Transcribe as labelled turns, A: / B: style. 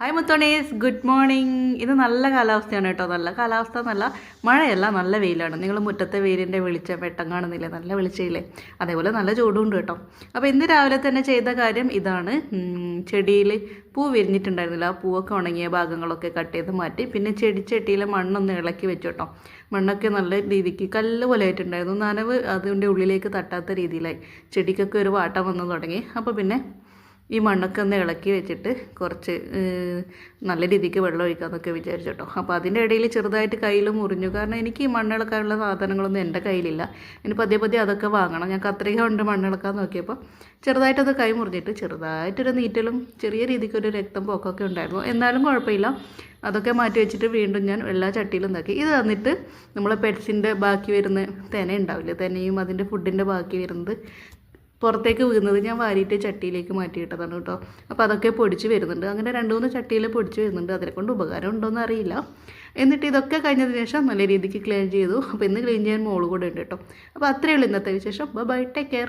A: Hi മുത്തോണീസ്. Good morning ഇത് നല്ല കാലാവസ്ഥയാണ് കേട്ടോ. നല്ല കാലാവസ്ഥ നല്ല മഴയല്ല നല്ല വെയിലാണ്. നിങ്ങൾ മുറ്റത്തെ വെയിലിന്റെ വെളിച്ചം വെട്ടം കാണുന്നില്ലേ? നല്ല വെളിച്ചയില്ലേ? അതേപോലെ നല്ല ചൂടുണ്ട് കേട്ടോ. അപ്പോൾ ഇന്ന് രാവിലെ തന്നെ ചെയ്ത കാര്യം ഇതാണ്. ചെടിയിൽ പൂ വിരിഞ്ഞിട്ടുണ്ടായിരുന്നില്ല. ആ പൂവൊക്കെ ഉണങ്ങിയ ഭാഗങ്ങളൊക്കെ കട്ട് ചെയ്ത് മാറ്റി പിന്നെ ചെടി ചട്ടിയിലെ മണ്ണൊന്ന് ഇളക്കി വെച്ചു കേട്ടോ. മണ്ണൊക്കെ നല്ല രീതിക്ക് കല്ല് പോലെ ആയിട്ടുണ്ടായിരുന്നു. നനവ് അതിന്റെ ഉള്ളിലേക്ക് തട്ടാത്ത രീതിയിലായി. ചെടിക്കൊക്കെ ഒരു വാട്ടം വന്നു തുടങ്ങി. അപ്പോൾ പിന്നെ ഈ മണ്ണൊക്കെ ഒന്ന് ഇളക്കി വെച്ചിട്ട് കുറച്ച് നല്ല രീതിക്ക് വെള്ളം ഒഴിക്കാമെന്നൊക്കെ വിചാരിച്ചു കേട്ടോ. അപ്പോൾ അതിന്റെ ഇടയിൽ ചെറുതായിട്ട് കയ്യിൽ മുറിഞ്ഞു. കാരണം എനിക്ക് ഈ മണ്ണിളക്കാനുള്ള സാധനങ്ങളൊന്നും എന്റെ കയ്യിലില്ല. ഇനി പതിയെ പതിയെ അതൊക്കെ വാങ്ങണം. ഞാൻ കത്രിക കൊണ്ട് മണ്ണിളക്കാൻ നോക്കിയപ്പോൾ ചെറുതായിട്ടത് കൈ മുറിഞ്ഞിട്ട് ചെറുതായിട്ടൊരു നീറ്റലും ചെറിയ രീതിക്കൊരു രക്തം പോക്കൊക്കെ ഉണ്ടായിരുന്നു. എന്നാലും കുഴപ്പമില്ല. അതൊക്കെ മാറ്റി വെച്ചിട്ട് വീണ്ടും ഞാൻ എല്ലാ ചട്ടിയിലും ഉണ്ടാക്കി ഇത് തന്നിട്ട് നമ്മളെ പെറ്റ്സിന്റെ ബാക്കി വരുന്ന തെന ഉണ്ടാവില്ലേ തെനയും അതിന്റെ ഫുഡിന്റെ ബാക്കി വരുന്നത് പുറത്തേക്ക് വീഴുന്നത് ഞാൻ വാരിയിട്ട് ചട്ടിയിലേക്ക് മാറ്റിയിട്ടതാണ് കേട്ടോ. അപ്പോൾ അതൊക്കെ പൊടിച്ച് വരുന്നുണ്ട്. അങ്ങനെ രണ്ട് മൂന്ന് ചട്ടിയിൽ പൊടിച്ച് വരുന്നുണ്ട്. അതിനെ കൊണ്ട് ഉപകാരം ഉണ്ടോയെന്ന് അറിയില്ല. എന്നിട്ട് ഇതൊക്കെ കഴിഞ്ഞതിന് ശേഷം നല്ല രീതിക്ക് ക്ലീൻ ചെയ്തു. അപ്പോൾ ഇന്ന് ക്ലീൻ ചെയ്യാൻ മോൾ കൂടെ ഉണ്ട് കേട്ടോ. അപ്പോൾ അത്രയേ ഉള്ളൂ ഇന്നത്തെ വിശേഷം. Bye take care